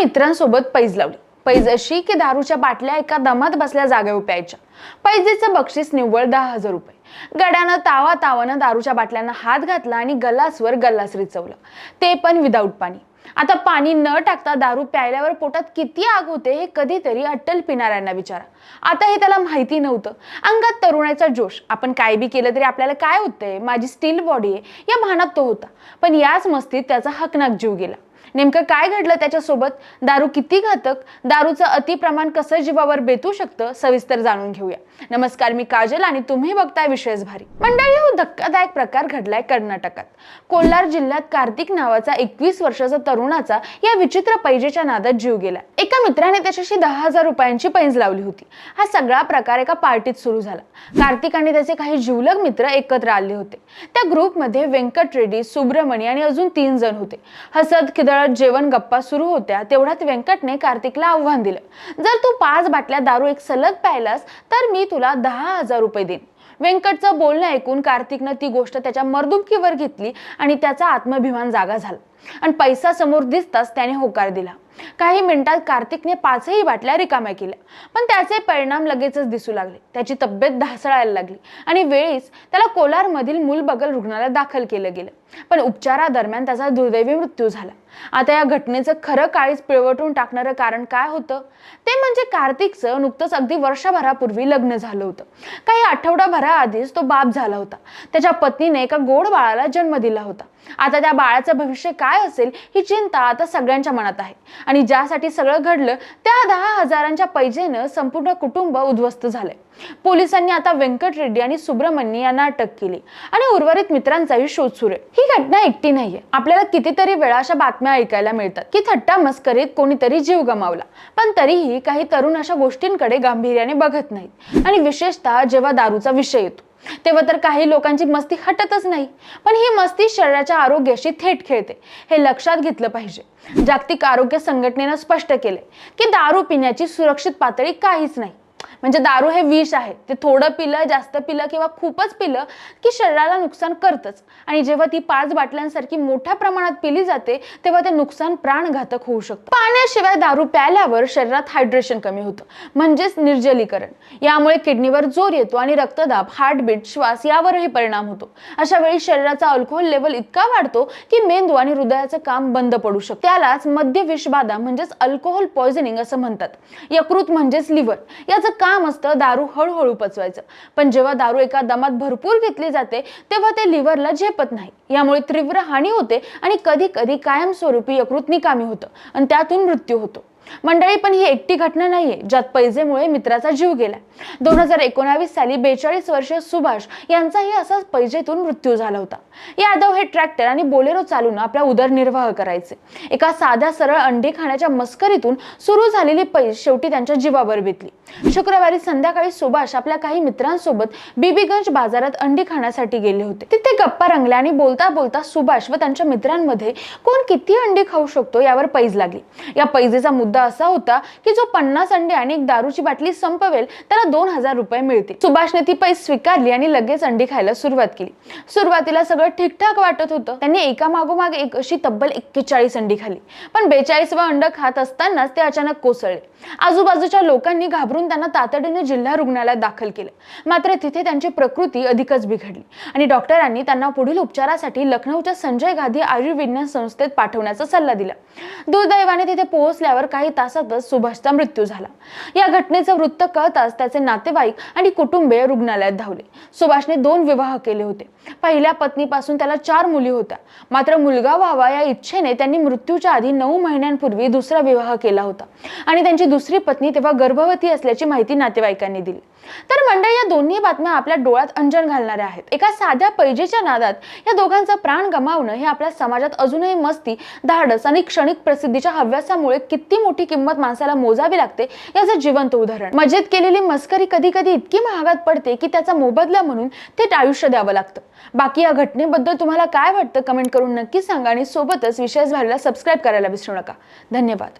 मित्रांसोबत पैज लावली. पैज अशी की दारूच्या बाटल्या एका दमात बसल्या जागेवर प्यायच्या पैजेचं बक्षीस निव्वळ दहा हजार रुपये. गड्यानं तावा तावानं दारूच्या बाटल्यांना हात घातला आणि गल्लासवर गल्लास रिचवलं. ते पण विदाऊट पाणी. आता पाणी न टाकता दारू प्यायल्यावर पोटात किती आग होते हे कधीतरी अट्टल पिणाऱ्यांना विचारा. आता हे त्याला माहिती नव्हतं. अंगात तरुणाचा जोश. आपण काय बी केलं तरी आपल्याला काय होतंय? माझी स्टील बॉडी आहे. या भानात तो होता. पण याच मस्तीत त्याचा हकनाक जीव गेला. नेमकं काय घडलं त्याच्यासोबत? दारू किती घातक? दारूचं अतिप्रमाण कसं जीवावर बेतू शकतं? सविस्तर जाणून घेऊया. नमस्कार मी काजल आणि तुम्ही बघताय विशेष भारी. मंडळी हो धक्कादायक प्रकार घडलाय कर्नाटकात. कोल्हार जिल्ह्यात कार्तिक नावाचा एकवीस वर्षाचा तरुणाचा या विचित्र पैजेच्या नादात जीव गेला. एका मित्राने त्याच्याशी दहा हजार रुपयांची पैज लावली होती. हा सगळा प्रकार एका पार्टीत सुरू झाला. कार्तिक आणि त्याचे काही जिवलग मित्र एकत्र आले होते. त्या ग्रुपमध्ये व्यंकट रेड्डी सुब्रमणी आणि अजून तीन जण होते. हसत खिदळत जेवण गप्पा सुरू होत्या तेवढ्यात व्यंकटने कार्तिकला आव्हान दिलं. जर तू पाच बाटल्या दारू एक सलग प्यायलास तर मी तुला दहा हजार रुपये देईन. व्यंकटचं बोलणं ऐकून कार्तिकनं ती गोष्ट त्याच्या मर्दुमकीवर घेतली आणि त्याचा आत्माभिमान जागा झाला. आणि पैसा समोर दिसताच त्याने होकार दिला. काही मिनिटात कार्तिकने पाचही बाटल्या रिकाम्या केल्या. पण त्याचे परिणाम लगेचच दिसू लागले. त्याची तब्येत ढासळायला लागली. आणि वेळीच त्याला कोलारमधील मूलबगल रुग्णालयात दाखल केलं गेलं. पण उपचारादरम्यान त्याचा दुर्दैवी मृत्यू झाला. आता या घटनेचं खरं काळीच पिळवटून टाकणारं कारण काय होतं? ते म्हणजे कार्तिकचं नुकतंच अगदी वर्षभरापूर्वी लग्न झालं होतं. काही आठवडाभराआधीच तो बाप झाला होता. त्याच्या पत्नीने एका गोड बाळाला जन्म दिला होता. आता त्या बाळाचं भविष्य काय असेल ही चिंता आता सगळ्यांच्या मनात आहे. आणि ज्यासाठी सगळं घडलं त्या दहा हजारांच्या पैजेनं संपूर्ण कुटुंब उद्ध्वस्त झालंय. पोलिसांनी आता व्यंकट रेड्डी आणि सुब्रमण्य यांना अटक केली. आणि उर्वरित मित्रांचाही शोध सुरू आहे. ही घटना एकटी नाहीये. आपल्याला कितीतरी वेळा अशा बातम्या ऐकायला मिळतात की थट्टा मस्करीत कोणीतरी जीव गमावला. पण तरीही काही तरुण अशा गोष्टींकडे गांभीर्याने बघत नाहीत. आणि विशेषतः जेव्हा दारूचा विषय येतो. तेव्हा तर काही लोकांची मस्ती हटतच नाही. पण ही मस्ती शरीराच्या आरोग्याशी थेट खेळते. हे लक्षात घेतलं पाहिजे. जागतिक आरोग्य संघटनेनं स्पष्ट केले की दारू पिण्याची सुरक्षित पातळी काहीच नाही. म्हणजे दारू हे विष आहे. ते थोडं पिलं जास्त पिलं किंवा खूपच पिलं की शरीराला नुकसान करतच. आणि जेव्हा ती पाच बाटल्यांसारखी मोठ्या प्रमाणात पिली जाते तेव्हा ते नुकसान प्राणघातक होऊ शकतं. पाण्याशिवाय दारू प्यायल्यावर शरीरात हायड्रेशन कमी होतं. म्हणजेच निर्जलीकरण. यामुळे किडनीवर जोर येतो आणि रक्तदाब हार्टबीट श्वास यावरही परिणाम होतो. अशा वेळी शरीराचा अल्कोहोल लेवल इतका वाढतो की मेंदू आणि हृदयाचं काम बंद पडू शकतं. त्यालाच मद्य विषबाधा म्हणजेच अल्कोहोल पॉयझनिंग असं म्हणतात. यकृत म्हणजेच लिव्हर याचं काम असतं दारू हळूहळू पचवायचं. पण जेव्हा दारू एका दमात भरपूर घेतली जाते तेव्हा ते लिव्हरला झेपत नाही. यामुळे तीव्र हानी होते आणि कधी कधी कायमस्वरूपी यकृत निकामी होतं आणि त्यातून मृत्यू होतो. मंडळी पण ही एकटी घटना नाहीये ज्यात पैजेमुळे मित्राचा जीव गेला दोन हजार एकोणावीस साली बेचाळीस वर्षीय सुभाष यांचाही असाच पैजेतून मृत्यू झाला होता. यादव हे ट्रॅक्टर आणि बोलेरो चालून आपला उदरनिर्वाह करायचे. एका साध्या सरळ अंडी खाण्याच्या मस्करीतून सुरू झालेली पैज शेवटी त्यांच्या जीवावर बेतली. शुक्रवारी संध्याकाळी सुभाष आपल्या काही मित्रांसोबत बीबीगंज बाजारात अंडी खाण्यासाठी गेले होते. तिथे गप्पा रंगल्या आणि बोलता बोलता सुभाष व त्यांच्या मित्रांमध्ये कोण किती अंडी खाऊ शकतो यावर पैज लागली. या पैजेचा मुद्दा असा होता की जो पन्नास अंडे आणि एक दारूची बाटली संपवेल त्याला दोन हजार रुपये मिळतील. सुभाषने ती पैसे स्वीकारली आणि लगेच अंडी खायला सुरुवात केली. सुरुवातीला सगळं ठीकठाक वाटत होतं. त्यांनी एका मागोमाग एक अशी तब्बल एक्केचाळीस अंडी खाली. पण बेचाळीसवा अंड खात असतानाच ते अचानक कोसळले. आजूबाजूच्या लोकांनी घाबरून त्यांना तातडीने जिल्हा रुग्णालयात दाखल केलं. मात्र तिथे त्यांची प्रकृती अधिकच बिघडली आणि डॉक्टरांनी त्यांना पुढील उपचारासाठी लखनौच्या संजय गांधी आयुर्विज्ञान संस्थेत पाठवण्याचा सल्ला दिला. दुर्दैवाने तिथे पोहोचल्यावर काही तासातच सुभाषचा मृत्यू झाला. या घटनेचं वृत्त कळताच त्याचे नातेवाईक आणि कुटुंबीय रुग्णालयात धावले. सुभाषने दोन विवाह केले होते. पहिल्या पत्नीपासून त्याला चार मुली होत्या. मात्र मुलगा व्हावा या इच्छेने त्यांनी मृत्यूच्या आधी नऊ महिन्यांपूर्वी दुसरा विवाह केला होता. आणि त्यांची दुसरी पत्नी तेव्हा गर्भवती असल्याची माहिती नातेवाईकांनी दिली. तर मंडळ या दोन्ही बातम्या आपल्या डोळ्यात अंजन घालणाऱ्या आहेत. एका साध्या पैजेच्या नादात या दोघांचा प्राण गमावणं हे आपल्या समाजात अजूनही मस्ती धाडस आणि क्षणिक प्रसिद्धीच्या हव्यासामुळे किती मोठी किंमत माणसाला मोजावी लागते याचं जिवंत उदाहरण. मजेत केलेली मस्करी कधी कधी इतकी महागात पडते की त्याचा मोबदला म्हणून थेट आयुष्य द्यावं लागतं. बाकी या घटनेबद्दल तुम्हाला काय वाटतं कमेंट करून नक्की सांगा आणि सोबतच विशेष भारीला सबस्क्राईब करायला विसरू नका. धन्यवाद.